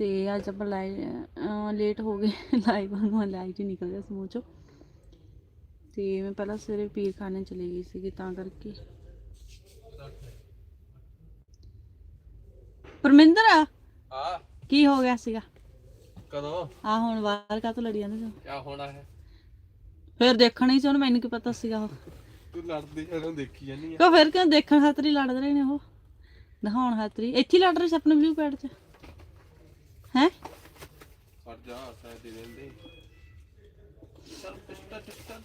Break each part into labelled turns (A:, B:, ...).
A: ਤੇ ਅੱਜ ਆਪਾਂ ਲਾਈਵ ਲੇਟ ਹੋ ਗਏ। ਲਾਈਵ ਨੂੰ ਲਾਈਟ ਹੀ ਨਿਕਲ ਗਿਆ ਸੀ ਮੂੰਹ ਚੋਂ। ਤੇ ਮੈਂ ਪਹਿਲਾਂ ਸਵੇਰੇ ਪੀਰ ਖਾਣੇ ਚਲੀ ਗਈ ਸੀਗੀ ਤਾਂ ਕਰਕੇ। ਪਰਮਿੰਦਰ
B: ਆ
A: ਕੀ ਹੋ ਗਿਆ ਸੀਗਾ?
B: ਕਦੋਂ?
A: ਆ ਹੁਣ ਬਾਹਰ ਕਾ ਤੋਂ ਲੜੀ ਜਾਂਦੇ ਸੀ?
B: ਕਿਆ ਹੋਣਾ ਹੈ?
A: ਫਿਰ ਦੇਖਣਾ ਹੀ ਸੀ ਉਹਨੂੰ ਮੈਨੂੰ ਕੀ ਪਤਾ ਸੀਗਾ ਉਹ।
B: ਤੂੰ ਲੜਦੀ ਇਹਨੂੰ ਦੇਖੀ ਜਾਨੀ ਆ।
A: ਕੋ ਫਿਰ ਕਿਉਂ ਦੇਖਣ ਖਾਤਰ ਹੀ ਲੜ ਰਹੇ ਨੇ ਉਹ? ਦਿਖਾਉਣ ਖਾਤਰ ਹੀ। ਇੱਥੇ ਲੜ ਰਹੇ ਸੀ ਆਪਣੇ ਬਲੂ ਪੈਡ 'ਚ? ਹੈ?
B: ਜਾ ਦੇ ਦਿੰਦੇ।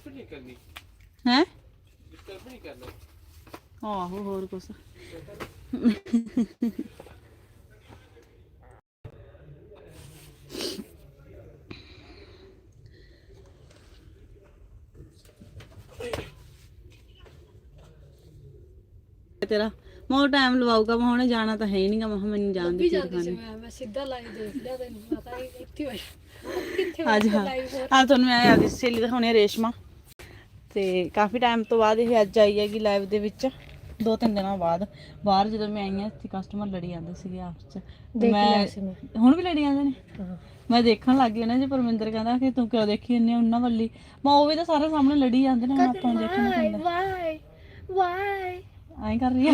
B: ਨਹੀਂ ਕਰਨੀ।
A: ਹੈ?
B: ਡਿਸਟਰਬ ਨਹੀਂ ਕਰਨਾ।
A: ਆਹੋ ਹੋਰ ਕੁਛ। ਤੇਰਾ ਮੋਰ ਟਾਈਮ ਲਵਾਊਗਾ ਮੈਂ ਹੁਣੇ ਜਾਣਾ ਤਾਂ ਹੈ ਹੀ ਨਹੀਂਗਾ ਮੈਂ ਕਿਹਾ ਮੈਨੂੰ ਜਾਣ ਦੇ
C: ਜਾਂਦੀ ਸੀ ਮੈਂ ਮੈਂ ਸਿੱਧਾ ਲਾਈਵ ਦੇਖ ਲਿਆ ਤੈਨੂੰ ਪਤਾ ਹੀ ਇੱਥੇ ਕਿੱਥੇ
A: ਅੱਜ ਹਾਂ। ਆ ਤੁਹਾਨੂੰ ਮੈਂ ਆ ਸਹੇਲੀ ਦਿਖਾਉਣੀ ਆ ਰੇਸ਼ਮਾ। ਤੇ ਕਾਫੀ ਟਾਈਮ ਤੋਂ ਬਾਅਦ ਇਹ ਅੱਜ ਆਈ ਹੈਗੀ ਲਾਈਵ ਦੇ ਵਿੱਚ ਦੋ ਤਿੰਨ ਦਿਨਾਂ ਬਾਅਦ। ਬਾਹਰ ਜਦੋਂ ਮੈਂ ਆਈ ਹਾਂ ਇੱਥੇ ਕਸਟਮਰ ਲੜੀ ਜਾਂਦੇ ਸੀਗੇ ਆਪਸ ਚ। ਮੈਂ ਹੁਣ ਵੀ ਲੜੀ ਜਾਂਦੇ ਨੇ? ਮੈਂ ਦੇਖਣ ਲੱਗ ਗਈ ਜੀ ਪਰਮਿੰਦਰ ਕਹਿੰਦਾ ਕਿ ਤੂੰ ਕਿਉਂ ਦੇਖੀ ਇੰਨੇ ਉਹਨਾਂ ਵੱਲੀ। ਮੈਂ ਉਹ ਵੀ ਤਾਂ ਸਾਰੇ ਸਾਹਮਣੇ ਲੜੀ ਜਾਂਦੇ ਨੇ ਹੁਣ ਆਪਾਂ ਨੂੰ ਦੇਖਣਾ ਪੈਂਦਾ
C: ਵਾਈ ਵਾਈ
A: ਐਂ ਕਰ ਰਹੀ ਆ।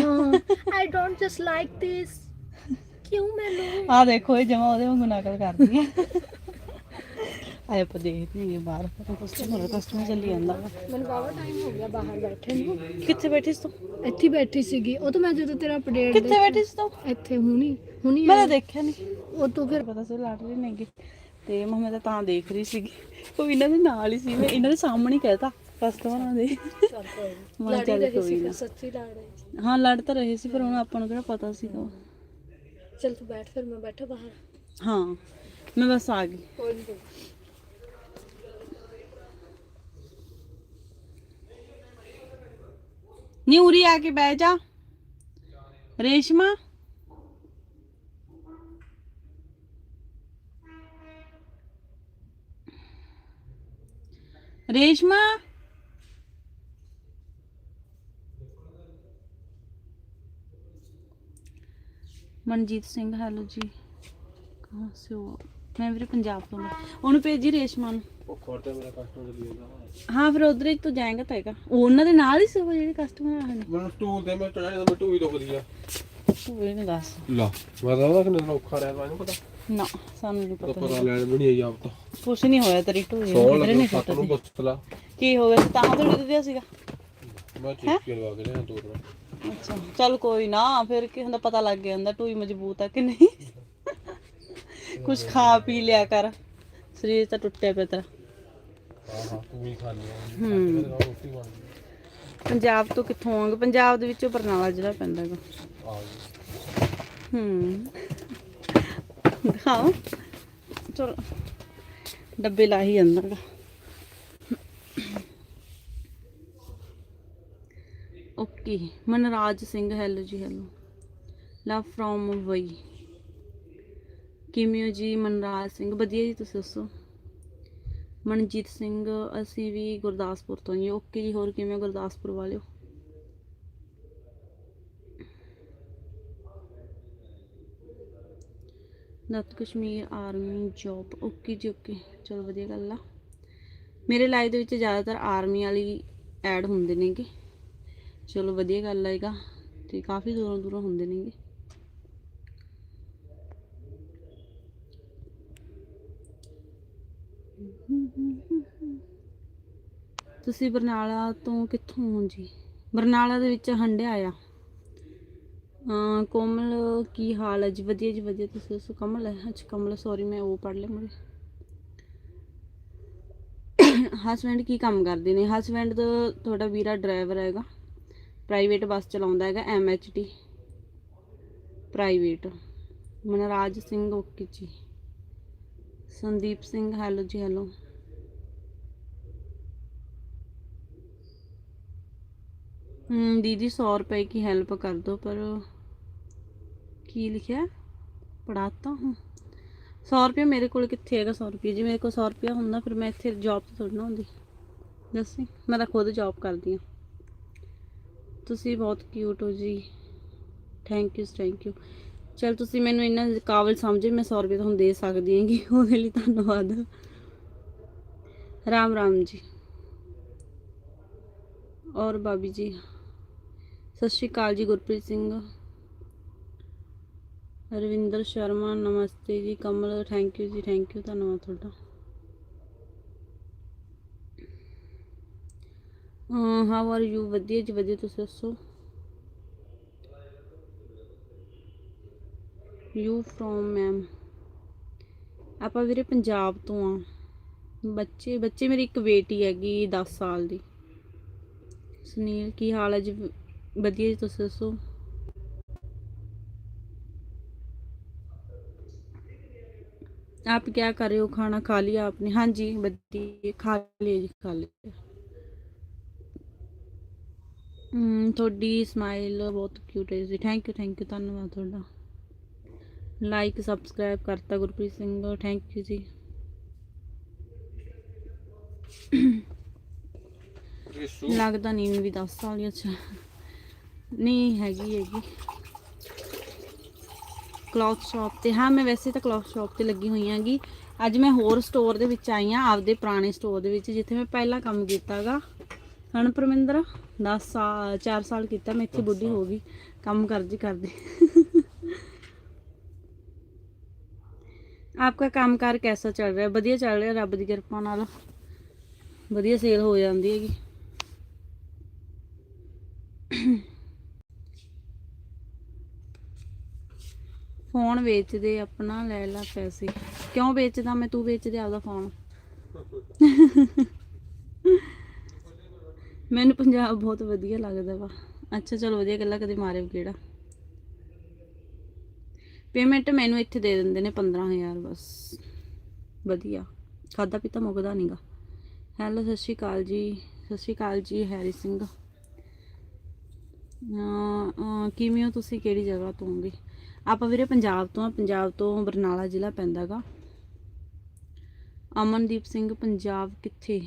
C: I don't just like this ਕਿਉਂ ਮੈਨੂੰ?
A: ਆ ਦੇਖੋ ਇਹ ਜਮਾ ਉਹਦੇ ਵਾਂਗੂ ਨਕਲ ਕਰਦੀ ਆ। ਆਏ ਆਪਾਂ ਦੇਖਦੇ ਹਾਂ ਬਾਹਰ। ਕਸਟਮਰ ਕਸਟਮਰ ਚੱਲੀ ਜਾਂਦਾ ਵਾ।
C: ਮੈਨੂੰ ਬਾਵਾ ਟਾਈਮ ਹੋ ਗਿਆ ਬਾਹਰ ਬੈਠੇ ਨੂੰ।
A: ਕਿੱਥੇ ਬੈਠੀ ਸੀ ਤੂੰ?
C: ਇੱਥੇ ਹੀ ਬੈਠੀ ਸੀਗੀ। ਉਹ ਤਾਂ ਮੈਂ ਜਦੋਂ ਤੇਰਾ ਅਪਡੇਟ
A: ਕਿੱਥੇ ਬੈਠੀ ਸੀ ਤੂੰ?
C: ਇੱਥੇ ਹੁਣੀ ਹੁਣੀ
A: ਮੈਂ ਤਾਂ ਦੇਖਿਆ ਨਹੀਂ
C: ਉਹ ਤੋਂ ਫਿਰ
A: ਪਤਾ ਸੀ ਲੜ ਰਹੇ ਨੇਗੇ। ਤੇ ਮੈਂ ਤਾਂ ਤਾਂ ਦੇਖ ਰਹੀ ਸੀਗੀ। ਉਹ ਇਹਨਾਂ ਦੇ ਨਾਲ ਹੀ ਸੀ। ਮੈਂ ਇਹਨਾਂ ਦੇ ਸਾਹਮਣੇ ਹੀ ਕਹਿਤਾ ਕਸਟਮਰਾਂ ਦੇ ਮੈਂ ਚੱਲ ਕੋਈ ਨਾ।
C: ਸੱਚੀ ਲੜ ਰਹੀ
A: ਹਾਂ ਲੜ ਤਾਂ ਰਹੇ ਸੀ ਪਰ ਹੁਣ ਆਪਾਂ ਨੂੰ ਕਿਹੜਾ ਪਤਾ ਸੀਗਾ।
C: ਚਲ ਤੂੰ ਬੈਠ ਫਿਰ ਮੈਂ ਬੈਠਾ ਬਾਹਰ।
A: ਹਾਂ ਮੈਂ ਬਸ ਆ ਗਈ।
C: ਕੋਈ ਨਹੀਂ
A: ਨੀ। ਉਰੀ ਆ ਕੇ ਬਹਿ ਜਾ। ਰੇਸ਼ਮਾ। ਰੇਸ਼ਮਾ। ਮਨਜੀਤ ਸਿੰਘ ਹੈਲੋ ਜੀ। ਕਹਾਂ ਸੇ ਹੋ? ਮੈਂ ਵੀਰੇ ਪੰਜਾਬ ਤੋਂ ਹਾਂ। ਉਹਨੂੰ ਭੇਜੀ ਰੇਸ਼ਮਾ ਨੂੰ।
B: ਉਹ ਖੋਰਦਾ ਮੇਰਾ ਕਸਟਮਰ ਜਾਂਦਾ
A: ਹਾਂ ਫਿਰ ਉਧਰ ਹੀ ਤੂੰ ਜਾਏਗਾ ਤਾਂ ਹੈਗਾ। ਉਹਨਾਂ ਦੇ ਨਾਲ ਹੀ ਸੀ ਉਹ ਜਿਹੜੇ ਕਸਟਮਰ ਆਏ ਨੇ?
B: ਮੈਨੂੰ ਸਟੂਲ ਤੇ ਮੈਂ ਚੜਾਇਆ ਤਾਂ ਟੂਈ ਦੁਖਦੀ ਆ।
A: ਤੂੰ ਇਹ ਨਾ ਦੱਸ।
B: ਲਾ ਮੈਂ ਤਾਂ ਉਹਦਾ ਕਿੰਨਾ ਔਖਾ ਰਿਹਾ ਮੈਨੂੰ ਪਤਾ।
A: ਨਾ ਸਾਨੂੰ ਨਹੀਂ
B: ਤਾਂ
A: ਪਤਾ
B: ਪਤਾ ਲੈਣ ਵੀ ਨਹੀਂ ਆਈ ਆਪ ਤਾਂ।
A: ਕੁਛ ਨਹੀਂ ਹੋਇਆ ਤੇਰੀ ਢੂਈ
B: ਸੌ
A: ਕਿਧਰੇ
B: ਲੱਗੇ
A: ਨਹੀਂ
B: ਸੱਤ ਨੂੰ ਬਸਤਲਾ
A: ਕੀ ਹੋ ਗਿਆ? ਸੀ ਤਾਂ ਥੋੜੀ ਦਿੱਦਿਆ ਸੀਗਾ।
B: ਮੈਂ ਚੇਕ ਕੇ ਲਵਾ ਕੇ ਲਿਆ ਦੋ ਦਿਨ
A: ਅੱਛਾ। ਚੱਲ ਕੋਈ ਨਾ ਫਿਰ ਕੀ ਹੁੰਦਾ ਪਤਾ ਲੱਗ ਗਿਆ ਹੁੰਦਾ ਟੂਈ ਮਜ਼ਬੂਤ ਆ ਕਿ ਨਹੀਂ? ਕੁਛ ਖਾ ਪੀ ਲਿਆ ਕਰ। ਸਰੀਰ ਤਾਂ ਟੁੱਟਿਆ ਪਿਆ ਤੇਰਾ।
B: ਹਾਂ ਤੂੰ
A: ਹੂੰ
B: ਰੋਟੀ ਬਣ
A: ਪੰਜਾਬ ਤੋਂ ਕਿੱਥੋਂ ਆਉਂਗੇ ਪੰਜਾਬ ਦੇ ਵਿੱਚੋਂ ਬਰਨਾਲਾ ਜ਼ਿਲ੍ਹਾ ਪੈਂਦਾ ਹੈਗਾ। ਹੂੰ। ਦਿਖਾਓ। ਚਲੋ। ਡੱਬੇ ਲਾ ਹੀ ਜਾਂਦਾ ਓਕੇ ਮਨਰਾਜ ਸਿੰਘ ਹੈਲੋ ਜੀ, ਹੈਲੋ। ਲਵ ਫਰੋਮ ਮੁੰਬਈ ਕਿਵੇਂ ਹੋ ਜੀ ਮਨਰਾਜ ਸਿੰਘ? ਵਧੀਆ ਜੀ, ਤੁਸੀਂ ਦੱਸੋ? ਮਨਜੀਤ ਸਿੰਘ, ਅਸੀਂ ਵੀ ਗੁਰਦਾਸਪੁਰ ਤੋਂ ਜੀ। ਓਕੇ ਜੀ, ਹੋਰ ਕਿਵੇਂ ਹੋ ਗੁਰਦਾਸਪੁਰ ਵਾਲਿਓ? ਨੱਤ ਕਸ਼ਮੀਰ ਆਰਮੀ ਜੌਬ ਓਕੇ ਜੀ, ਓਕੇ। ਚਲੋ, ਵਧੀਆ ਗੱਲ ਆ। ਮੇਰੇ ਲਾਈਵ ਦੇ ਵਿੱਚ ਜ਼ਿਆਦਾਤਰ ਆਰਮੀ ਵਾਲੀ ਐਡ ਹੁੰਦੇ ਨੇਗੇ। ਚਲੋ ਵਧੀਆ ਗੱਲ ਆਏਗਾ ਤੇ ਕਾਫੀ ਦੂਰੋਂ ਦੂਰੋਂ ਹੁੰਦੇ ਨੇਗੇ। ਤੁਸੀਂ ਬਰਨਾਲਾ ਤੋਂ ਕਿੱਥੋਂ ਹੋ ਜੀ? ਬਰਨਾਲਾ ਦੇ ਵਿੱਚ ਹੰਡਿਆ ਆ। ਹਾਂ ਕੋਮਲ, ਕੀ ਹਾਲ ਹੈ ਜੀ? ਵਧੀਆ ਜੀ ਵਧੀਆ, ਤੁਸੀਂ ਦੱਸੋ ਕਮਲ ਹੈ? ਅੱਛਾ ਕਮਲ ਸੌਰੀ ਮੈਂ ਉਹ ਪੜ ਲਿਆ ਮੇਰੇ ਹਸਬੈਂਡ ਕੀ ਕੰਮ ਕਰਦੇ ਨੇ? ਹਸਬੈਂਡ ਤੁਹਾਡਾ ਵੀਰਾ ਡਰਾਈਵਰ ਹੈਗਾ। ਪ੍ਰਾਈਵੇਟ ਬੱਸ ਚਲਾਉਂਦਾ ਹੈਗਾ MHT private. Manraj Singh okay ਜੀ। ਸੰਦੀਪ ਸਿੰਘ, ਹੈਲੋ ਜੀ, ਹੈਲੋ। ਹਮ ਦੀਦੀ 100 ਰੁਪਏ ਕੀ ਹੈਲਪ ਕਰ ਦੋ, ਪਰ ਕੀ ਲਿਖਿਆ? ਪੜਾਤਾ ਹੂੰ। 100 ਰੁਪਏ ਮੇਰੇ ਕੋਲ ਕਿੱਥੇ ਹੈਗਾ 100 ਰੁਪਏ? ਜੀ ਮੇਰੇ ਕੋਲ 100 ਰੁਪਏ ਹੁੰਦਾ, ਫਿਰ ਮੈਂ ਇੱਥੇ ਜੌਬ ਤੇ ਥੋੜੀ ਨਾ ਹੁੰਦੀ। ਦੱਸੀ, ਮੈਂ ਤਾਂ ਖੁਦ ਜੌਬ ਕਰਦੀ ਹਾਂ। ਤੁਸੀਂ ਬਹੁਤ ਕਿਊਟ ਹੋ ਜੀ। ਥੈਂਕ ਯੂ ਥੈਂਕ ਯੂ ਚਲ ਤੁਸੀਂ ਮੈਨੂੰ ਇੰਨਾ ਕਾਬਲ ਸਮਝੇ, ਮੈਂ 100 ਰੁਪਏ ਤੁਹਾਨੂੰ ਦੇ ਸਕਦੀ ਹਾਂ ਕਿ ਉਹਦੇ ਲਈ ਧੰਨਵਾਦ। ਰਾਮ ਰਾਮ ਜੀ। ਔਰ ਬਾਬੀ ਜੀ, ਸਤਿ ਸ਼੍ਰੀ ਅਕਾਲ ਜੀ, ਗੁਰਪ੍ਰੀਤ ਸਿੰਘ। ਰਵਿੰਦਰ ਸ਼ਰਮਾ, ਨਮਸਤੇ ਜੀ, ਕਮਲ ਥੈਂਕ ਯੂ ਜੀ ਥੈਂਕ ਯੂ ਧੰਨਵਾਦ ਤੁਹਾਡਾ। ਹਾਊ ਆਰ ਯੂ ਵਧੀਆ ਜੀ ਵਧੀਆ ਤੁਸੀਂ ਦੱਸੋ ਯੂ ਫਰੋਮ ਮੈਮ ਆਪਾਂ ਵੀਰੇ ਪੰਜਾਬ ਤੋਂ ਆ ਬੱਚੇ ਬੱਚੇ ਮੇਰੀ ਇੱਕ ਬੇਟੀ ਹੈਗੀ 10 ਸਾਲ ਦੀ ਸੁਨੀਲ ਕੀ ਹਾਲ ਹੈ ਜੀ ਵਧੀਆ ਜੀ ਤੁਸੀਂ ਦੱਸੋ आप क्या कर रहे हो खाना खा लिया आपने हाँ जी बदी खा लिया जी खा लिया ਹਮ, ਤੁਹਾਡੀ ਸਮਾਈਲ ਬਹੁਤ ਕਿਊਟ ਹੈ ਜੀ। ਥੈਂਕ ਯੂ ਥੈਂਕ ਯੂ ਧੰਨਵਾਦ ਤੁਹਾਡਾ। ਲਾਈਕ ਸਬਸਕ੍ਰਾਈਬ ਕਰਤਾ ਗੁਰਪ੍ਰੀਤ ਸਿੰਘ। ਥੈਂਕ ਯੂ ਜੀ। ਲੱਗਦਾ ਨਹੀਂ ਵੀ 10 ਸਾਲ ਹੀ ਅੱਛਾ ਨਹੀਂ ਹੈਗੀ ਹੈਗੀ। ਕਲੌਥ ਸ਼ਾਪ ਤੇ। ਹਾਂ ਮੈਂ ਵੈਸੇ ਤਾਂ ਕਲੌਥ ਸ਼ਾਪ ਤੇ ਲੱਗੀ ਹੋਈ ਆਂਗੀ ਅੱਜ ਮੈਂ ਹੋਰ ਸਟੋਰ ਦੇ ਵਿੱਚ ਆਈ ਆ ਆਪਦੇ ਪੁਰਾਣੇ ਸਟੋਰ ਦੇ ਵਿੱਚ ਜਿੱਥੇ ਮੈਂ ਪਹਿਲਾਂ ਕੰਮ ਕੀਤਾਗਾ ਹਣ ਪਰਮਿੰਦਰ 10 ਸਾਲ 4 ਸਾਲ ਕੀਤਾ ਮੈਂ ਇੱਥੇ ਬੁੱਢੀ ਹੋ ਗਈ। ਕੰਮ ਕਰਦੀ ਕਰਦੀ। ਆਪਕਾ ਕੰਮਕਾਰ ਕੈਸਾ ਚੱਲ ਰਿਹਾ? ਵਧੀਆ ਚੱਲ ਰਿਹਾ ਰੱਬ ਦੀ ਕਿਰਪਾ ਨਾਲ। ਵਧੀਆ ਸੇਲ ਹੋ ਜਾਂਦੀ ਹੈਗੀ। ਫੋਨ ਵੇਚਦੇ ਆਪਣਾ ਲੈ ਲਾ ਪੈਸੇ। ਕਿਉਂ ਵੇਚਦਾ? ਮੈਂ ਤੂੰ ਵੇਚ ਦੇ ਆਪਦਾ ਫੋਨ। ਮੈਨੂੰ ਪੰਜਾਬ ਬਹੁਤ ਵਧੀਆ ਲੱਗਦਾ ਵਾ। ਅੱਛਾ, ਚਲੋ ਵਧੀਆ ਗੱਲਾਂ ਕਦੇ ਮਾਰੇ ਕਿਹੜਾ? ਪੇਮੈਂਟ ਮੈਨੂੰ ਇੱਥੇ ਦੇ ਦਿੰਦੇ ਨੇ 15000 ਬਸ। ਵਧੀਆ। ਖਾਦਾ ਪੀਤਾ ਮੁੱਕਦਾ ਨਹੀਂਗਾ ਹੈਲੋ ਸਤਿ ਸ਼੍ਰੀ ਅਕਾਲ ਜੀ। ਸਤਿ ਸ਼੍ਰੀ ਅਕਾਲ ਜੀ, ਹੈਰੀ ਸਿੰਘ। ਕਿਵੇਂ ਹੋ ਤੁਸੀਂ? ਕਿਹੜੀ ਜਗ੍ਹਾ ਤੋਂ ਹੋਗੇ? ਆਪਾਂ ਵੀਰੇ ਪੰਜਾਬ ਤੋਂ ਆ। ਪੰਜਾਬ ਤੋਂ ਬਰਨਾਲਾ ਜ਼ਿਲ੍ਹਾ ਪੈਂਦਾਗਾ ਅਮਨਦੀਪ ਸਿੰਘ, ਪੰਜਾਬ ਕਿੱਥੇ?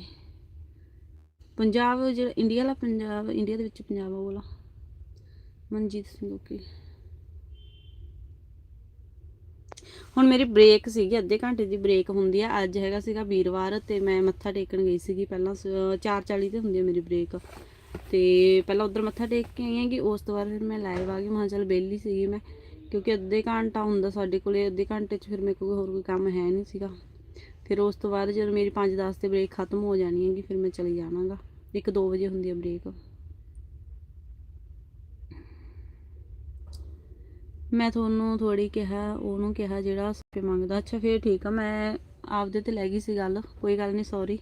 A: ਪੰਜਾਬ ਜਿਹੜਾ, ਇੰਡੀਆ ਵਾਲਾ ਪੰਜਾਬ, ਇੰਡੀਆ ਦੇ ਵਿੱਚ ਪੰਜਾਬ ਆ ਉਹ ਵਾਲਾ। ਮਨਜੀਤ ਸਿੰਘ ਓਕੇ। ਹੁਣ ਮੇਰੀ ਬ੍ਰੇਕ ਸੀਗੀ, ਅੱਧੇ ਘੰਟੇ ਦੀ ਬ੍ਰੇਕ ਹੁੰਦੀ ਆ। ਅੱਜ ਹੈਗਾ ਸੀਗਾ ਵੀਰਵਾਰ ਤੇ ਮੈਂ ਮੱਥਾ ਟੇਕਣ ਗਈ ਸੀਗੀ। ਪਹਿਲਾਂ 4:40 ਤੇ ਹੁੰਦੀ ਆ ਮੇਰੀ ਬ੍ਰੇਕ ਤੇ ਪਹਿਲਾਂ ਉਧਰ ਮੱਥਾ ਟੇਕ ਕੇ ਆਈ ਹੈਗੀ ਉਸ ਤੋਂ ਬਾਅਦ ਫਿਰ ਮੈਂ ਲਾਈਵ ਆ ਗਈ। ਮਹਾਂ ਕਿਹਾ ਚੱਲ ਬੇਲੀ ਸੀਗੀ ਮੈਂ, ਕਿਉਂਕਿ ਅੱਧੇ ਘੰਟਾ ਹੁੰਦਾ ਸਾਡੇ ਕੋਲੇ, ਅੱਧੇ ਘੰਟੇ 'ਚ ਫਿਰ ਮੇਰੇ ਕੋਲ ਹੋਰ ਕੋਈ ਕੰਮ ਹੈ ਨਹੀਂ ਸੀਗਾ। ਫਿਰ ਉਸ ਤੋਂ ਬਾਅਦ ਜਦੋਂ ਮੇਰੀ 5:10 ਤੇ ਬ੍ਰੇਕ ਖਤਮ ਹੋ ਜਾਣੀ ਹੈਗੀ ਫਿਰ ਮੈਂ ਚਲੀ ਜਾਵਾਂਗਾ। ਇੱਕ 2 ਵਜੇ ਹੁੰਦੀ ਹੈ ਬ੍ਰੇਕ ਮੈਂ ਤੁਹਾਨੂੰ ਥੋੜੀ ਕਿਹਾ ਉਹਨੂੰ ਕਿਹਾ ਜਿਹੜਾ ਸਪੇ ਮੰਗਦਾ। ਅੱਛਾ ਫਿਰ ਠੀਕ ਆ ਮੈਂ ਆਪਦੇ ਤੇ ਲੈ ਗਈ ਸੀ ਗੱਲ। ਕੋਈ ਗੱਲ ਨਹੀਂ ਸੌਰੀ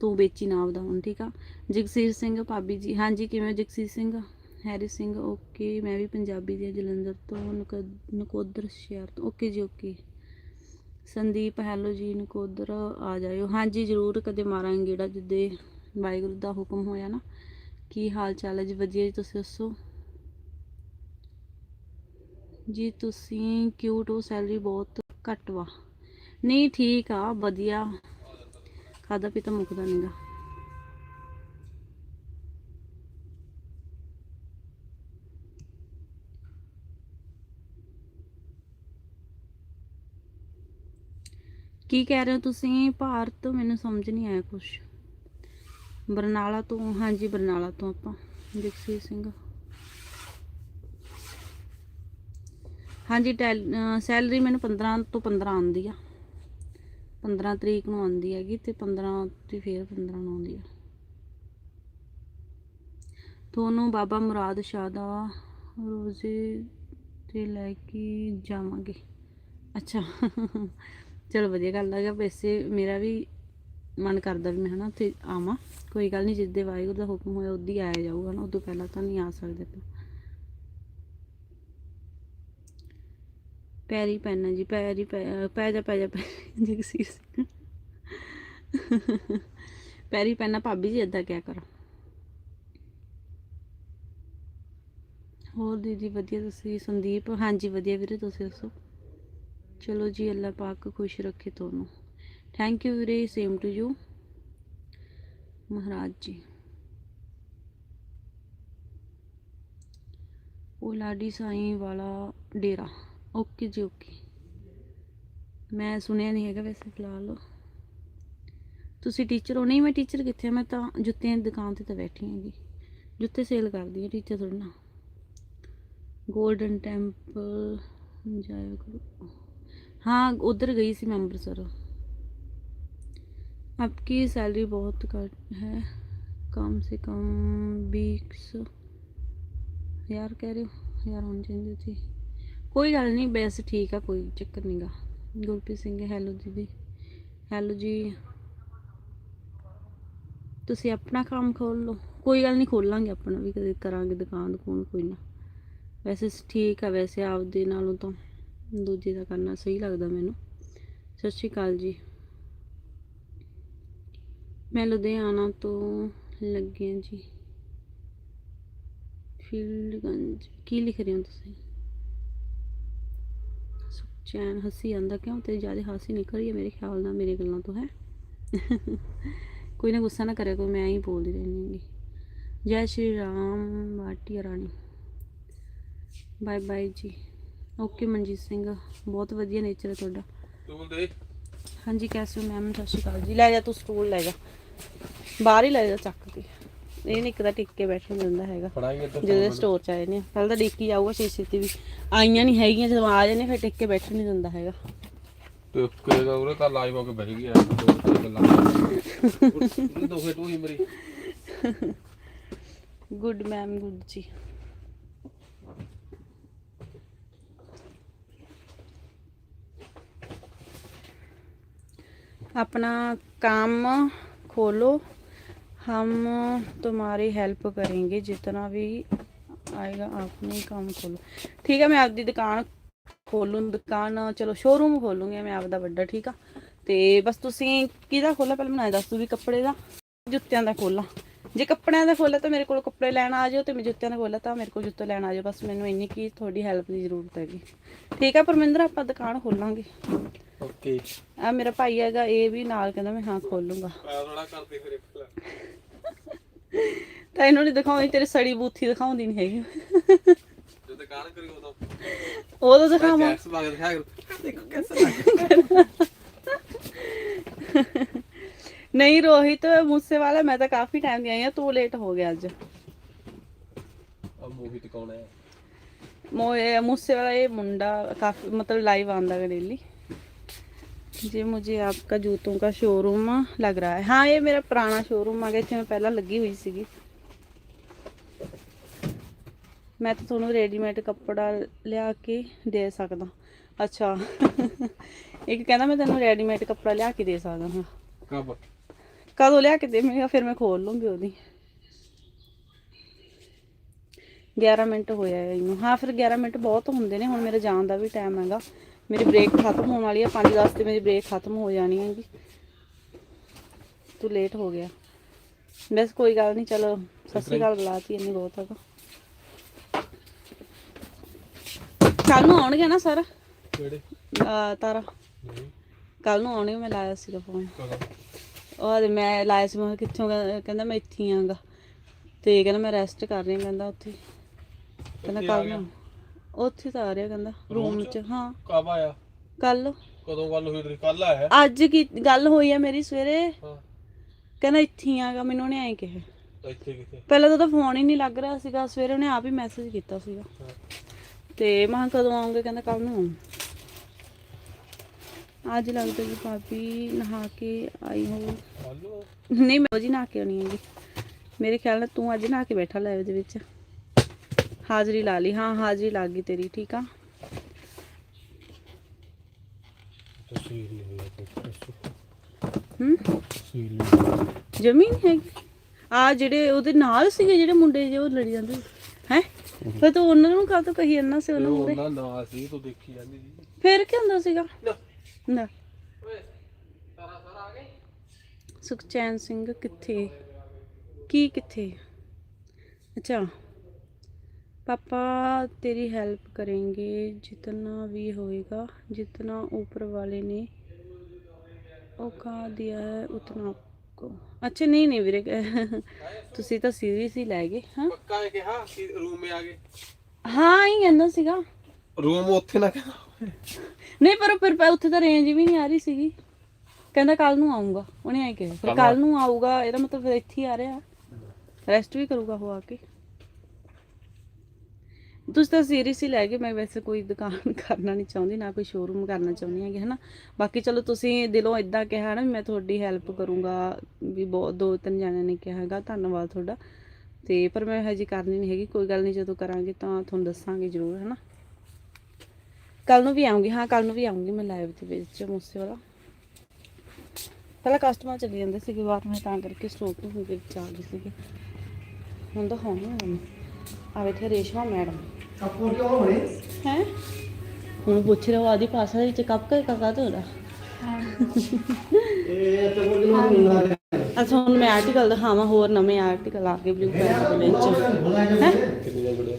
A: ਤੂੰ ਵੇਚੀ ਨਾ ਆਪਦਾ ਹੁਣ ਠੀਕ ਆ? ਜਗਸੀਰ ਸਿੰਘ ਭਾਬੀ ਜੀ ਹਾਂਜੀ ਕਿਵੇਂ ਜਗਸੀਰ ਸਿੰਘ? ਹੈਰੀ ਸਿੰਘ ਓਕੇ ਮੈਂ ਵੀ ਪੰਜਾਬੀ ਦੀ ਹਾਂ, ਜਲੰਧਰ ਤੋਂ ਨਕ- ਨਕੋਦਰ ਸ਼ਹਿਰ ਤੋਂ। ਓਕੇ ਜੀ ਓਕੇ ਸੰਦੀਪ, ਹੈਲੋ ਜੀ ਨਕੋਦਰ ਆ ਜਾਇਓ। ਹਾਂਜੀ, ਜ਼ਰੂਰ ਕਦੇ ਮਾਰਾਂਗੇ ਗੇੜਾ ਜਿੱਦੇ ਵਾਹਿਗੁਰੂ ਦਾ ਹੁਕਮ ਹੋਇਆ ਨਾ। ਕੀ ਹਾਲ ਚਾਲ ਹੈ ਜੀ? ਵਧੀਆ ਜੀ, ਤੁਸੀਂ ਦੱਸੋ? ਜੀ, ਤੁਸੀਂ ਕਿਊਟ ਹੋ ਸੈਲਰੀ ਬਹੁਤ ਘੱਟ ਵਾ। ਨਹੀਂ, ਠੀਕ ਆ, ਵਧੀਆ। ਖਾਦਾ ਪੀਤਾ ਮੁੱਕਦਾ ਨਹੀਂਗਾ ਕੀ ਕਹਿ ਰਹੇ ਹੋ ਤੁਸੀਂ? ਭਾਰਤ ਮੈਨੂੰ ਸਮਝ ਨਹੀਂ ਆਇਆ ਕੁਛ। ਬਰਨਾਲਾ ਤੋਂ, ਹਾਂਜੀ, ਬਰਨਾਲਾ ਤੋਂ ਆਪਾਂ, ਜਗਸੀਰ ਸਿੰਘ। ਹਾਂਜੀ ਸੈਲਰੀ ਮੈਨੂੰ 15 ਤੋਂ 15 ਆਉਂਦੀ ਆ। 15 ਤਰੀਕ ਨੂੰ ਆਉਂਦੀ ਹੈਗੀ ਤੇ 15 ਤੇ ਫਿਰ 15 ਨੂੰ ਆਉਂਦੀ ਆ। ਤੁਹਾਨੂੰ ਬਾਬਾ ਮੁਰਾਦ ਸ਼ਾਹ ਦਾ ਰੋਜ਼ੇ ਤੇ ਲੈ ਕੇ ਜਾਵਾਂਗੇ। ਅੱਛਾ। ਚਲੋ ਵਧੀਆ ਗੱਲ ਹੈਗਾ, ਵੈਸੇ ਮੇਰਾ ਵੀ ਮਨ ਕਰਦਾ ਵੀ ਮੈਂ ਹਨਾ ਉੱਥੇ ਆਵਾਂ। ਕੋਈ ਗੱਲ ਨਹੀਂ ਜਿੱਦੇ ਵਾਹਿਗੁਰੂ ਦਾ ਹੁਕਮ ਹੋਇਆ ਉਦੋਂ ਹੀ ਆਇਆ ਜਾਊਗਾ ਨਾ, ਉਦੋਂ ਪਹਿਲਾਂ ਤਾਂ ਨਹੀਂ ਆ ਸਕਦੇ ਆਪਾਂ। ਪੈਰੀ ਪੈਣਾ ਜੀ, ਪੈਰੀ ਪੈ ਪੈ ਜਾ ਪੈ ਜਾ ਜੀ ਜਗਸੀਰ ਪੈਰੀ ਪੈਣਾ ਭਾਬੀ ਜੀ, ਏਦਾਂ ਕਿਆ ਕਰੋ। ਹੋਰ ਦੀਦੀ, ਵਧੀਆ ਤੁਸੀਂ, ਸੰਦੀਪ? ਹਾਂਜੀ, ਵਧੀਆ ਵੀਰੇ, ਤੁਸੀਂ ਦੱਸੋ? ਚਲੋ ਜੀ, ਅੱਲਾ ਪਾਕ ਖੁਸ਼ ਰੱਖੇ ਤੁਹਾਨੂੰ ਥੈਂਕ ਯੂ ਵੀਰੇ ਸੇਮ ਟੂ ਯੂ ਮਹਾਰਾਜ ਜੀ। ਉਹ ਲਾਡੀ ਸਾਈਂ ਵਾਲਾ ਡੇਰਾ। ਓਕੇ ਜੀ, ਓਕੇ। ਮੈਂ ਸੁਣਿਆ ਨਹੀਂ ਹੈਗਾ ਵੈਸੇ ਫਿਲਹਾਲ। ਤੁਸੀਂ ਟੀਚਰ ਹੋ? ਨਹੀਂ, ਮੈਂ ਟੀਚਰ ਕਿੱਥੇ ਮੈਂ ਤਾਂ ਜੁੱਤਿਆਂ ਦੀ ਦੁਕਾਨ ਤੇ ਤਾਂ ਬੈਠੀ ਹੈਗੀ ਜੁੱਤੇ ਸੇਲ ਕਰਦੀ ਹਾਂ ਟੀਚਰ ਥੋੜ੍ਹਾ ਨਾ। 골ਡਨ ਟੈਂਪਲ ਜਾਇਆ ਕਰੋ। हाँ उधर गई सी मैं अमृतसर आपकी सैलरी बहुत कट है कम से कम बीस यार कह रहे हो यार होनी चाहिए थी कोई गल नहीं वैसे ठीक है कोई चक्कर नहीं गा ਗੁਰਪ੍ਰੀਤ ਸਿੰਘ ਹੈਲੋ ਦੀਦੀ ਹੈਲੋ ਜੀ ਤੁਸੀਂ ਆਪਣਾ ਕੰਮ ਖੋਲ ਲਓ ਕੋਈ ਗੱਲ ਨਹੀਂ ਖੋਲਾਂਗੇ ਆਪਣਾ ਵੀ ਕਦੇ ਕਰਾਂਗੇ ਦੁਕਾਨ ਦੁਕਾਨ ਕੋਈ ਨਾ ਵੈਸੇ ਠੀਕ ਆ ਵੈਸੇ ਆਪਦੇ ਨਾਲੋਂ ਤਾਂ ਦੂਜੇ ਦਾ ਕਰਨਾ ਸਹੀ ਲੱਗਦਾ ਮੈਨੂੰ। ਸਤਿ ਸ਼੍ਰੀ ਅਕਾਲ ਜੀ। ਮੈਂ ਲੁਧਿਆਣਾ ਤੋਂ ਲੱਗੀ ਹਾਂ ਜੀ। ਫੀਲਡਗੰਜ। ਕੀ ਲਿਖ ਰਹੇ ਹੋ ਤੁਸੀਂ? ਸੁਖਚੈਨ ਹੱਸੀ ਆਂਦਾ ਕਿਉਂ? ਤੇ ਜ਼ਿਆਦਾ ਹਾਸੀ ਨਿਕਲ ਰਹੀ ਹੈ ਮੇਰੇ ਖਿਆਲ ਨਾਲ, ਮੇਰੇ ਗੱਲਾਂ ਤੋਂ, ਹੈ? ਕੋਈ ਨਾ ਗੁੱਸਾ ਨਾ ਕਰਿਆ ਕੋਈ ਮੈਂ ਹੀ ਬੋਲਦੀ ਰਹਿੰਦੀ ਹਾਂ ਜੈ। ਸ਼੍ਰੀ ਰਾਮ ਵਾਟੀ ਰਾਣੀ। ਬਾਏ ਬਾਏ ਜੀ। ਓਕੇ ਮਨਜੀਤ ਸਿੰਘ ਬਹੁਤ ਵਧੀਆ ਨੇਚਰ ਹੈ ਤੁਹਾਡਾ
B: ਤੂੰ ਦੇ
A: ਹਾਂਜੀ ਕੈਸੇ ਹੋ ਮੈਮ ਸਤਿ ਸ਼੍ਰੀ ਅਕਾਲ ਜੀ ਲੈ ਜਾ ਤੂੰ ਸਟੂਲ ਲੈ ਜਾ ਬਾਹਰ ਹੀ ਲੈ ਜਾ ਚੱਕ ਕੇ ਇਹ ਨਹੀਂ ਕਿਦਾ ਟਿੱਕ ਕੇ ਬੈਠਣ ਦਿੰਦਾ ਹੈਗਾ ਜਦੋਂ ਸਟੋਰ ਚ ਆਏ ਨੇ ਪਹਿਲਾਂ ਤਾਂ ਡਿੱਕੀ ਜਾਊਗਾ ਸ਼ੀਸ਼ੇ ਤੇ ਵੀ ਆਈਆਂ ਨਹੀਂ ਹੈਗੀਆਂ ਜਦੋਂ ਆ ਜਾਂਦੇ ਫਿਰ ਟਿੱਕ ਕੇ ਬੈਠਣ ਨਹੀਂ ਦਿੰਦਾ ਹੈਗਾ
B: ਤੇ ਕਹੇਗਾ ਉਹਨੇ ਤਾਂ ਲਾਈਵ ਹੋ ਕੇ ਬਹਿ ਗਿਆ ਦੋ ਤਿੰਨ ਗੱਲਾਂ ਉਹ ਦੋ ਫੇਟ ਹੋਈ ਮੇਰੀ
A: ਗੁੱਡ ਮੈਮ ਗੁੱਡ ਜੀ अपना काम खोलो हम तुम्हारी हेल्प करेंगे जितना भी आएगा आपने काम खोलो ਠੀਕ ਹੈ ਮੈਂ ਆਪਦੀ ਦੁਕਾਨ ਖੋਲੂੰ ਦੁਕਾਨ ਚਲੋ ਸ਼ੋਰੂਮ ਖੋਲੂੰਗੀ ਮੈਂ ਆਪਦਾ ਵੱਡਾ ਠੀਕ ਆ ਤੇ ਬਸ ਤੁਸੀਂ ਕਿਹਦਾ ਖੋਲਾ ਪਹਿਲਾਂ ਮੈਨੂੰ ਇਹ ਦੱਸ ਦਿਓ ਵੀ ਕੱਪੜੇ ਦਾ ਜੁੱਤਿਆਂ ਦਾ ਖੋਲਾਂ ਜੇ ਕੱਪੜਿਆਂ ਦਾ ਖੋਲਾ ਤਾਂ ਮੇਰੇ ਕੋਲ ਕੱਪੜੇ ਲੈਣ ਆ ਜਾਓ ਤੇ ਮੈਂ ਜੁੱਤਿਆਂ ਦਾ ਖੋਲਾ ਤਾਂ ਮੇਰੇ ਕੋਲ ਜੁੱਤੇ ਲੈਣ ਆ ਜਾਓ ਬਸ ਮੈਨੂੰ ਇੰਨੀ ਕੀ ਤੁਹਾਡੀ ਹੈਲਪ ਦੀ ਜ਼ਰੂਰਤ ਹੈਗੀ ਠੀਕ ਆ ਪਰਮਿੰਦਰ ਆਪਾਂ ਦੁਕਾਨ ਖੋਲਾਂਗੇ
B: ਓਕੇ।
A: ਆ ਮੇਰਾ ਭਾਈ ਹੈਗਾ ਇਹ ਵੀ ਨਾਲ ਕਹਿੰਦਾ ਮੈਂ ਹਾਂ ਖੋਲੂਗਾ।
B: ਥੋੜਾ ਕਰਦੀ ਫਿਰ ਇੱਕ
A: ਤਾਂ ਇਹਨੂੰ ਨਹੀਂ ਦਿਖਾਉਂਦੀ ਤੇਰੇ ਸੜੀ ਬੂਥੀ ਦਿਖਾਉਂਦੀ ਨਹੀਂ ਹੈਗੀ।
B: ਜੋ ਦੁਕਾਨ ਕਰੀ ਉਦੋਂ।
A: ਉਹ ਤਾਂ ਦਿਖਾਵਾਂ
B: ਜੈਕਸ ਬਾਗ ਦਿਖਾ। ਦੇਖੋ ਕਿਵੇਂ
A: ਨਹੀਂ ਰੋਹਿਤ ਮੂਸੇ ਵਾਲਾ ਮੈਂ ਤਾਂ ਕਾਫੀ ਟਾਈਮ ਦੀ ਆਈ ਆ ਤੂੰ ਲੇਟ ਹੋ ਗਿਆ ਅੱਜ।
B: ਆ ਮੋਹਿਤ ਕੌਣ ਹੈ?
A: ਮੋਏ ਮੂਸੇ ਵਾਲਾ ਇਹ ਮੁੰਡਾ ਕਾਫੀ ਮਤਲਬ ਲਾਈਵ ਆਉਂਦਾ ਵੇ ਡੇਲੀ जी मुझे आपका जूतों का शोरूम लग रहा है हाँ ये मेरा पुराना शोरूम आ गया इतने मैं पहला लगी हुई ਸੀਗੀ ਮੈਂ ਤਾਂ ਤੁਹਾਨੂੰ ਰੈਡੀਮੇਡ ਕੱਪੜਾ ਲਿਆ ਕੇ ਦੇ ਸਕਦਾ ਅੱਛਾ ਇੱਕ ਕਹਿੰਦਾ ਮੈਂ ਤੈਨੂੰ ਰੈਡੀਮੇਡ ਕੱਪੜਾ ਲਿਆ ਕੇ ਦੇ ਸਕਦਾ ਹਾਂ
B: ਕਬ
A: ਕਦੋਂ ਲਿਆ ਕੇ ਦੇਵੇਂਗਾ ਫਿਰ ਮੈਂ ਖੋਲ ਲੂੰਗੀ ਉਹਦੀ 11 ਮਿੰਟ ਹੋਇਆ ਹੈ ਇਹਨੂੰ ਹਾਂ ਫਿਰ 11 ਮਿੰਟ ਬਹੁਤ ਹੁੰਦੇ ਨੇ ਹੁਣ ਮੇਰੇ ਜਾਣ ਦਾ ਵੀ ਟਾਈਮ ਹੈਗਾ ਮੇਰੀ ਬ੍ਰੇਕ ਖਤਮ ਹੋਣ ਵਾਲੀ ਹੈ 5-10 ਤੇ ਮੇਰੀ ਬ੍ਰੇਕ ਖਤਮ ਹੋ ਜਾਣੀ ਹੈਗੀ ਤੂੰ ਲੇਟ ਹੋ ਗਿਆ। ਬਸ ਕੋਈ ਗੱਲ ਨਹੀਂ ਚਲੋ ਸਤਿ ਸ਼੍ਰੀ ਅਕਾਲ ਬੁਲਾਤੀ ਇੰਨੀ ਬਹੁਤ ਹੈਗਾ ਕੱਲ ਨੂੰ ਆਉਣਗੇ ਨਾ ਸਰ?
B: ਕਿਹੜੇ?
A: ਤਾਰਾ। ਕੱਲ ਨੂੰ ਆਉਣਗੇ ਮੈਂ ਲਾਇਆ ਸੀਗਾ ਫੋਨ ਤੇ ਮੈਂ ਲਾਇਆ ਸੀ ਮੈਂ ਕਿੱਥੋਂ ਕਹਿੰਦਾ ਮੈਂ ਇੱਥੇ ਆਂਗਾ। ਤੇ ਕਹਿੰਦਾ ਮੈਂ ਰੈਸਟ ਕਰ ਰਹੀ ਕਹਿੰਦਾ ਉੱਥੇ। ਕਹਿੰਦਾ
B: ਆ
A: ਕੱਲ? ਨੂੰ। ਉੱਥੇ ਤਾਂ ਆ ਰਿਹਾ ਕਹਿੰਦਾ ਰੂਮ 'ਚ? ਹਾਂ।
B: ਕਬ ਆਇਆ?
A: ਕੱਲ।
B: ਕਦੋਂ ਗੱਲ ਹੋਈ ਤੇਰੀ? ਕੱਲ ਆਇਆ?
A: ਅੱਜ ਕੀ ਗੱਲ ਹੋਈ ਆ ਮੇਰੀ ਸਵੇਰੇ।
B: ਹਾਂ।
A: ਕਹਿੰਦਾ ਇੱਥੇ ਹੀ ਆਗਾ ਮੈਨੂੰ ਉਹਨੇ ਐਂ ਕਿਹਾ।
B: ਇੱਥੇ ਕਿੱਥੇ?
A: ਪਹਿਲਾਂ ਤਾਂ ਉਹਦਾ ਫੋਨ ਹੀ ਨਹੀਂ ਲੱਗ ਰਿਹਾ ਸੀਗਾ ਸਵੇਰੇ ਉਹਨੇ ਆਪ ਹੀ ਮੈਸੇਜ ਕੀਤਾ ਸੀਗਾ।
B: ਹਾਂ।
A: ਤੇ ਮੈਂ ਕਿਹਾ ਕਦੋਂ ਆਉਂਗੇ? ਕਹਿੰਦਾ ਕੱਲ ਨੂੰ ਆਊਂ। ਅੱਜ ਲੱਗਦਾ ਜੀ ਭਾਬੀ ਨਹਾ ਕੇ ਆਈ ਹੋ ਨਹੀਂ ਮੈਂ ਜੀ ਨਹਾ ਕੇ ਆਉਣੀ ਹੈਗੀ। ਮੇਰੇ ਖਿਆਲ ਨਾਲ ਤੂੰ ਅੱਜ ਨਹਾ ਕੇ ਬੈਠਾ ਲਾਈਵ ਦੇ ਵਿੱਚ। ਹਾਜ਼ਰੀ ਲਾ ਲਈ। ਹਾਂ ਹਾਜ਼ਰੀ ਲੱਗ ਗਈ ਤੇਰੀ ਠੀਕ ਆ? ਜਮੀਨ ਹੈਗੀ। ਆ ਜਿਹੜੇ ਉਹਦੇ ਨਾਲ ਸੀਗੇ ਜਿਹੜੇ ਮੁੰਡੇ ਜੇ ਉਹ ਲੜੀ ਜਾਂਦੇ। ਹੈ? ਫਿਰ ਤੂੰ ਉਹਨਾਂ ਨੂੰ ਕਾਹ ਤੋਂ ਕਹੀ ਜਾਂਦਾ ਸੀ ਉਹਨਾਂ ਮੁੰਡੇ?
B: ਉਹਨਾਂ ਨਾਲ ਸੀ ਤੂੰ ਦੇਖੀ ਜਾਂਦੀ ਸੀ।
A: ਫਿਰ ਕੀ ਹੁੰਦਾ ਸੀਗਾ? ਨਾ।
B: ਸਾਰਾ ਸਾਰਾ ਆ ਗਏ?
A: ਸੁਖਚੈਨ ਸਿੰਘ ਕਿੱਥੇ? ਕੀ ਕਿੱਥੇ? ਅੱਛਾ। पापा तेरी हेल्प करेंगे जितना भी होएगा जितना ऊपर वाले ने औखा दिया है उतना आपको अच्छा नहीं नहीं ਵੀਰੇ ਤੁਸੀਂ ਤਾਂ ਸੀਰੀਅਸ ਹੀ ਲੈ ਗਏ ਹਾਂ
B: ਪੱਕਾ ਹੈ ਕਿ ਹਾਂ ਕਿ ਰੂਮ ਮੇ ਆ ਗਏ
A: ਹਾਂ ਹੀ ਕਹਿੰਦਾ ਸੀਗਾ
B: ਰੂਮ ਉੱਥੇ ਨਾ ਕਹਿ
A: ਨਹੀਂ ਪਰ ਫਿਰ ਪ- ਉੱਥੇ ਤਾਂ ਰੇਂਜ ਵੀ ਨਹੀਂ ਆ ਰਹੀ ਸੀਗੀ ਕਹਿੰਦਾ ਕੱਲ ਨੂੰ ਆਉਂਗਾ ਉਹਨੇ ਐ ਕਿਹਾ ਫਿਰ ਕੱਲ ਨੂੰ ਆਊਗਾ ਇਹਦਾ ਮਤਲਬ ਫਿਰ ਇੱਥੇ ਹੀ ਆ ਰਿਹਾ ਰੈਸਟ ਵੀ ਕਰੂਗਾ ਉਹ ਆ ਕੇ ਤੁਸੀਂ ਤਾਂ ਸੀਰੀਅਸ ਹੀ ਲੈ ਗਏ, ਮੈਂ ਵੈਸੇ ਕੋਈ ਦੁਕਾਨ ਕਰਨਾ ਨਹੀਂ ਚਾਹੁੰਦੀ, ਨਾ ਕੋਈ ਸ਼ੋਰੂਮ ਕਰਨਾ ਚਾਹੁੰਦੀ ਹੈਗੀ, ਹਨਾ? ਬਾਕੀ ਚਲੋ ਤੁਸੀਂ ਦਿਲੋਂ ਇਦਾਂ ਕਿਹਾ ਨਾ ਵੀ ਮੈਂ ਤੁਹਾਡੀ ਹੈਲਪ ਕਰੂੰਗਾ, ਵੀ ਬਹੁਤ ਦੋ ਤਿੰਨ ਜਣਿਆਂ ਨੇ ਕਿਹਾ ਹੈਗਾ, ਧੰਨਵਾਦ ਤੁਹਾਡਾ। ਤੇ ਪਰ ਮੈਂ ਹਜੇ ਕਰਨੀ ਨਹੀਂ ਹੈਗੀ, ਕੋਈ ਗੱਲ ਨਹੀਂ, ਜਦੋਂ ਕਰਾਂਗੇ ਤਾਂ ਤੁਹਾਨੂੰ ਦੱਸਾਂਗੇ ਜ਼ਰੂਰ, ਹਨਾ? ਕੱਲ ਨੂੰ ਵੀ ਆਉਂਗੀ ਹਾਂ ਕੱਲ ਨੂੰ ਵੀ ਆਉਂਗੀ ਮੈਂ ਲਾਈਵ ਦੇ ਵਿੱਚ, ਮੂਸੇ ਵਾਲਾ। ਪਹਿਲਾਂ ਕਸਟਮਰ ਚੱਲੀ ਜਾਂਦੇ ਸੀਗੇ ਬਾਅਦ ਮੈਂ ਤਾਂ ਕਰਕੇ ਸਟੋਕ ਦੇ ਵਿੱਚ ਆ ਗਈ ਸੀਗੀ। ਹੁਣ ਤਾਂ ਹੋਣੀ ਆ ਬੈਠੇ ਰੇਸ਼ਮਾ ਮੈਡਮ
D: ਕੱਪੋਂ ਕਿਉਂ ਹੋਣੇ
A: ਹੈ ਹੁਣ ਪੁੱਛ ਰਿਹਾ ਆਦੀ ਪਾਸਾ ਦੇ ਵਿੱਚ ਕੱਪ ਕਾ ਕਾ
D: ਇਹ ਤੇ ਕੋਈ ਨਹੀਂ ਹੁੰਦਾ
A: ਅੱਛਾ ਹੁਣ ਮੈਂ ਆਰਟੀਕਲ ਦਿਖਾਵਾਂ ਹੋਰ ਨਵੇਂ ਆਰਟੀਕਲ ਆ ਗਏ ਬਲੂ ਪੈਂਟ ਦੇ ਵਿੱਚ ਹੈ
B: ਕਿੰਨੇ ਦਾ ਜੁੜਿਆ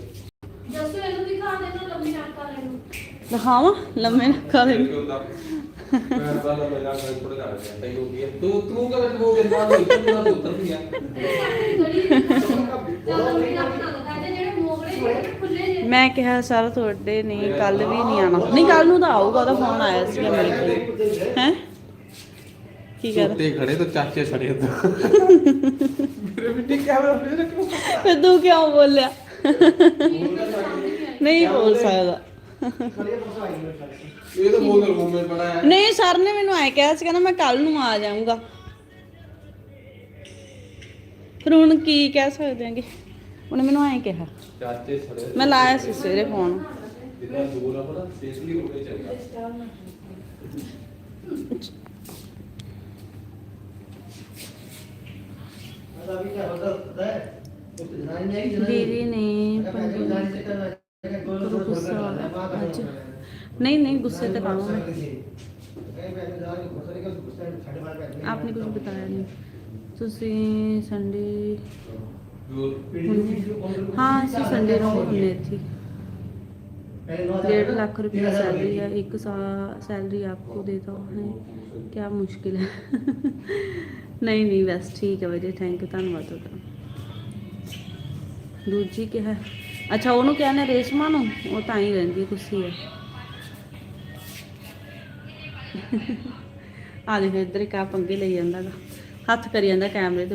C: ਜਸੂ ਇਹਨੂੰ ਦਿਖਾ ਦੇ ਨਾ ਲੰਮੀ ਨਾਟਕਾ ਲੈ ਨੂੰ
A: ਦਿਖਾਵਾਂ ਲੰਮੇ ਨੱਕਾ ਦੇ
B: ਕੀ ਹੁੰਦਾ ਮੈਂ ਮੇਰਾ ਮੈਂ ਥੋੜਾ ਜਾ ਰਿਹਾ ਤੈਨੂੰ ਕੀ ਹੈ? ਤੂੰ ਤੂੰ ਕਦੇ ਦੇ ਬਾਅਦ ਤੂੰ ਉੱਤਰ ਗਿਆ
A: ਮੈਂ ਕਿਹਾ ਸਰ ਤੁਹਾਡੇ ਨੇ ਕੱਲ ਵੀ ਨਹੀਂ ਆਣਾ ਨਹੀਂ ਕੱਲ ਨੂੰ ਤਾਂ ਆਊਗਾ ਉਹਦਾ ਫੋਨ ਆਇਆ ਸੀਗਾ ਮੇਰੇ ਕੋਲ। ਹੈ? ਕੀ ਕਰ
B: ਉੱਤੇ ਖੜੇ ਤਾਂ ਚਾਚੇ ਛੜੇ ਉੱਤੇ ਮੇਰੇ ਬਿੱਟੀ ਕੈਮਰਾ ਫੇਰ ਰੱਖੋ
A: ਫਿਰ ਤੂੰ ਕਿਉਂ ਬੋਲਿਆ? ਨਹੀਂ ਬੋਲ ਸਕਦਾ।
B: ਇਹ ਤਾਂ ਬੋਲ ਰੂਮ ਵਿੱਚ ਪੜਾ ਹੈ
A: ਨਹੀਂ ਸਰ ਨੇ ਮੈਨੂੰ ਐ ਕਿਹਾ ਸੀ ਕਹਿੰਦਾ ਮੈਂ ਕੱਲ ਨੂੰ ਆ ਜਾਊਂਗਾ। ਫਿਰ ਹੁਣ ਕੀ ਕਹਿ ਸਕਦੇ ਆਂਗੇ ਉਹਨੇ ਮੈਨੂੰ ਐ ਕਿਹਾ
B: ਚਾਚੇ ਛੜੇ
A: ਮੈਂ ਲਾਇਆ ਸੀ ਸਵੇਰੇ ਫੋਨ
B: ਜਿੰਨਾ ਦੂਰ ਆ ਬੜਾ ਸੇਫਲੀ ਹੋਣੇ ਚਾਹੀਦਾ
D: ਅਦਾ ਵੀ ਕਿਆ ਹੁੰਦਾ ਪਤਾ ਹੈ ਉਹ ਤੇ ਜਾਣੀ ਨਹੀਂ ਜਨਾ
A: ਦੀਦੀ ਨੇ
D: ਪੰਜੇ ਜਾਣੀ ਤੇ ਕਰਨਾ
A: ਕਰੋ ਗੁੱਸਾ ਅੱਜ ਨਹੀਂ ਨਹੀਂ ਗੁੱਸੇ ਤੇ ਕਾਹਨੂੰ ਮੈਂ आपने कुछ बताया नहीं ਤੁਸੀਂ ਸੰਡੇ ਹਾਂ ਅਸੀਂ ਸੰਡੇ ਨੂੰ ਹੁੰਨੇ ਇੱਥੇ डेढ़ लाख रुपया सैलरी है एक सैलरी आपको देता है क्या मुश्किल है नहीं नहीं बस ठीक है भाई थैंक यू ਧੰਨਵਾਦ ਤੁਹਾਡਾ ਦੂਜੀ ਕਿਹਾ ਅੱਛਾ ਉਹਨੂੰ ਕਹਿੰਦੇ ਰੇਸ਼ਮਾ ਨੂੰ ਉਹ ਤਾਂ ਹੀ ਰਹਿੰਦੀ ਹੈ ਕੁਰਸੀ ਹੈ ਆ ਦੇਖ ਇੱਧਰ ਇੱਕ ਆ ਪੰਗੇ ਲਈ ਜਾਂਦਾ ਗਾ ਹੱਥ ਕਰੀ ਜਾਂਦਾ ਕੈਮਰੇ ਦੇ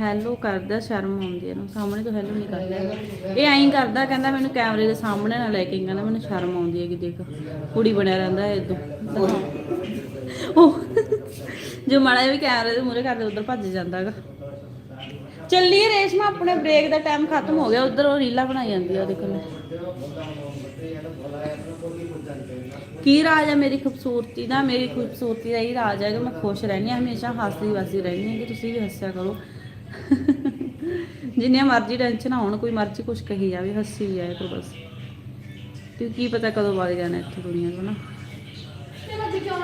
A: ਹੈਲੋ ਕਰਦਾ, ਸ਼ਰਮ ਆਉਂਦੀ ਹੈ ਇਹਨੂੰ। ਸਾਹਮਣੇ ਤੋਂ ਹੈਲੋ ਨਹੀਂ ਕਰਦਾ ਹੈਗਾ। ਇਹ ਐਂ ਕਰਦਾ, ਕਹਿੰਦਾ ਮੈਨੂੰ ਕੈਮਰੇ ਦੇ ਸਾਹਮਣੇ ਨਾ ਲੈ ਕੇ, ਕਹਿੰਦਾ ਮੈਨੂੰ ਸ਼ਰਮ ਆਉਂਦੀ ਹੈ ਕਿ ਦੇਖ। ਕੁੜੀ ਬਣਿਆ ਰਹਿੰਦਾ ਹੈ ਇਦੋਂ ਉਹ ਜੋ ਮਾੜਾ ਜਿਹਾ ਵੀ ਕੈਮਰੇ ਦੇ ਮੂਹਰੇ ਕਰਦੇ, ਉਧਰ ਭੱਜ ਜਾਂਦਾ ਹੈਗਾ। ਚੱਲੀਏ ਰੇਸ਼ਮਾ, ਆਪਣੇ ਬ੍ਰੇਕ ਦਾ ਟਾਈਮ ਖਤਮ ਹੋ ਗਿਆ। ਉਧਰ ਉਹ ਰੀਲਾ ਬਣਾਈ ਜਾਂਦੀ ਆ, ਉਹਦੇ ਕੀ ਰਾਜ ਹੈ ਮੇਰੀ ਖੂਬਸੂਰਤੀ ਦਾ? ਮੇਰੀ ਖੂਬਸੂਰਤੀ ਦਾ ਹੀ ਰਾਜ ਹੈ ਕਿ ਮੈਂ ਖੁਸ਼ ਰਹਿੰਦੀ ਹਾਂ, ਹਮੇਸ਼ਾ ਹੱਸਦੀ ਵਸਦੀ ਰਹਿੰਦੀ ਹਾਂ ਕਿ ਤੁਸੀਂ ਵੀ ਹੱਸਿਆ ਕਰੋ। ਜਿੰਨੀਆਂ ਮਰਜ਼ੀ ਟੈਨਸ਼ਨ ਹੋਣ ਕੋਈ ਮਰਜ਼ੀ ਕੁਝ ਕਹੀ ਜਾਵੇ ਹੱਸੀ ਜਾਏ ਕਰੋ ਬਸ। ਕਿਉਂਕਿ ਕੀ ਪਤਾ ਕਦੋਂ ਵਗ ਜਾਣਾ ਇੱਥੇ ਦੁਨੀਆ ਤੋਂ ਨਾ।
C: ਕਿਉਂ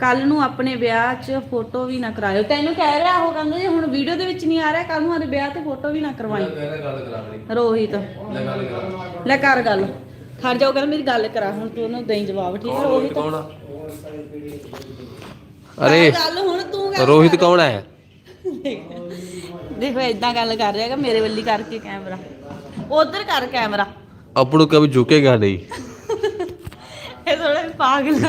A: ਕੱਲ ਨੂੰ ਆਪਣੇ ਵਿਆਹ 'ਚ ਫੋਟੋ ਵੀ ਨਾ ਕਰਾਇਓ। ਤੈਨੂੰ ਕਹਿ ਰਿਹਾ ਉਹ ਕਹਿੰਦਾ ਜੀ ਹੁਣ ਵੀਡੀਓ ਦੇ ਵਿੱਚ ਨਹੀਂ ਆ ਰਿਹਾ ਕੱਲ ਨੂੰ ਆਦੇ ਵਿਆਹ ਤੇ ਫੋਟੋ ਵੀ ਨਾ ਕਰਵਾਈ। ਰੋਹਿਤ
B: ਲੈ ਗੱਲ ਕਰਾ।
A: ਲੈ ਕਰ ਗੱਲ। ਖੜ ਜਾਓ ਕਹਿੰਦਾ ਮੇਰੀ ਗੱਲ ਕਰਾ ਹੁਣ ਤੂੰ ਉਹਨੂੰ ਦੇਈ ਜਵਾਬ ਠੀਕ ਹੈ ਰੋਹਿਤ
B: ਕੌਣ ਆ?
A: ਅਰੇ ਗੱਲ ਹੁਣ ਤੂੰ ਗੱਲ
B: ਰੋਹਿਤ ਕੌਣ ਹੈ?
A: ਦੇਖੋ ਇਦਾਂ ਗੱਲ ਕਰ ਰਿਹਾ ਮੇਰੇ ਵੱਲੀ ਕਰਕੇ ਕੈਮਰਾ। ਉਧਰ ਕਰ ਕੈਮਰਾ।
B: ਅਪ ਨੂੰ ਕਦੇ ਝੁਕੇਗਾ ਨਹੀਂ।
A: ਇਹ ਥੋੜਾ ਪਾਗਲ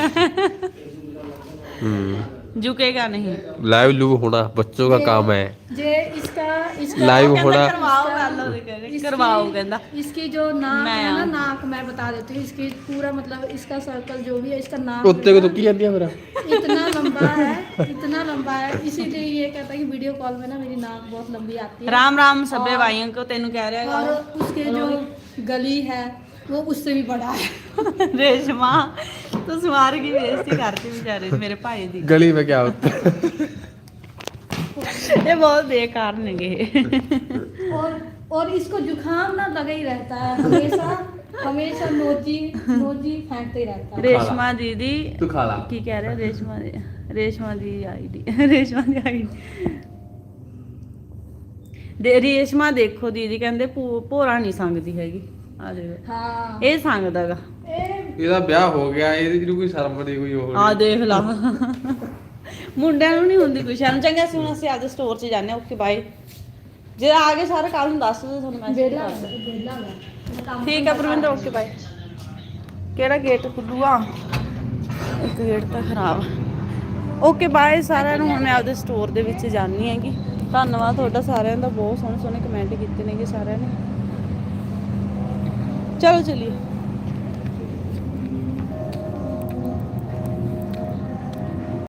A: ਹੂੰ। झुकेगा नहीं
B: लाइव लूव होना बच्चों का काम है
C: ਜੇ ਇਸਕਾ ਇਸਕਾ
B: लाइव होना
A: ਕਰਵਾਓ ਗੱਲ ਉਹਦੇ ਕਹਿੰਦੇ इसकी- ਕਰਵਾਓ ਕਹਿੰਦਾ
C: इसकी जो नाक
A: मैं
C: है ना
A: आऊं।
C: नाक मैं बता देती हूँ इसकी पूरा मतलब इसका सर्कल जो भी है इसका नाक
B: ਉੱਤੇ ਕੋ तुक्की ਜਾਂਦੀ ਆ
C: ਮੇਰਾ इतना लंबा है इतना लंबा है इसीलिए ये कहता है कि वीडियो कॉल में ना मेरी नाक बहुत लंबी आती है
A: राम राम सभी भाइयों को तेनू कह रहा
C: और
A: है
C: उसके जो गली है वो उससे भी बड़ा है
A: ਰੇਸ਼ਮਾ ਤੂੰ ਸਮਾਰ ਕੀ ਬੇਇੱਜ਼ਤੀ ਕਰਤੀ ਵਿਚਾਰੇ ਦੀ, ਮੇਰੇ ਭਾਈ ਦੀ
B: गली में क्या होता है
A: ਇਹ ਬਹੁਤ ਬੇਕਾਰ ਨੇਗੇ
C: और और इसको जुकाम ना लगा ही रहता है हमेशा हमेशा नोजी नोजी फेंकते ही रहता है
A: ਰੇਸ਼ਮਾ ਦੀਦੀ
B: ਤੂੰ ਖਾ ਲਾ
A: ਕੀ ਕਹਿ ਰਿਹਾ ਰੇਸ਼ਮਾ ਦੀ ਰੇਸ਼ਮਾ ਦੀ ਆਈਡੀ ਰੇਸ਼ਮਾ ਦੀ ਆਈਡੀ ਦੇ ਰੇਸ਼ਮਾ ਦੇਖੋ ਦੀਦੀ ਕਹਿੰਦੇ ਭੂ- ਭੋਰਾ ਨਹੀਂ ਸੰਗਦੀ ਹੈਗੀ ਆ ਦੇਖ
C: ਹਾਂ।
A: ਇਹ ਸੰਗਦਾਗਾ
B: ਇਹਦਾ ਵਿਆਹ ਹੋ ਗਿਆ ਇਹਦੀ ਜਿਹੜੀ ਕੋਈ ਸ਼ਰਮ ਦੀ ਕੋਈ ਉਹ
A: ਆ ਦੇਖ ਲਾ। ਮੁੰਡਿਆਂ ਨੂੰ ਨਹੀਂ ਹੁੰਦੀ ਕੋਈ ਸ਼ਰਮ। ਚੰਗਾ ਸੀ ਅਸੀਂ ਆਪਦੇ ਸਟੋਰ 'ਚ ਜਾਂਦੇ ਓਕੇ ਬਾਏ ਜੇ ਆ ਗਏ ਸਾਰੇ ਕੱਲ ਨੂੰ ਦੱਸ ਦਿਓ ਤੁਹਾਨੂੰ ਮੈਸੇਜ ਕਰ
C: ਦਿੰਦੇ। ਵਿਹਲਾ
A: ਠੀਕ ਹੈ ਪਰਵਿੰਦਰ ਓਕੇ ਬਾਏ ਕਿਹੜਾ ਗੇਟ ਖੁੱਲੂਗਾ ਇੱਕ ਗੇਟ ਤਾਂ ਖਰਾਬ ਓਕੇ ਬਾਏ ਸਾਰਿਆਂ ਨੂੰ। ਹੁਣ ਆਪਦੇ ਸਟੋਰ ਦੇ ਵਿੱਚ ਜਾਣੀ ਹੈਗੀ। ਧੰਨਵਾਦ ਤੁਹਾਡਾ ਸਾਰਿਆਂ ਦਾ। ਬਹੁਤ ਸੋਹਣੇ ਸੋਹਣੇ ਕਮੈਂਟ ਕੀਤੇ ਨੇਗੇ ਸਾਰਿਆਂ ਨੇ। ਚਲੋ ਚਲੀਏ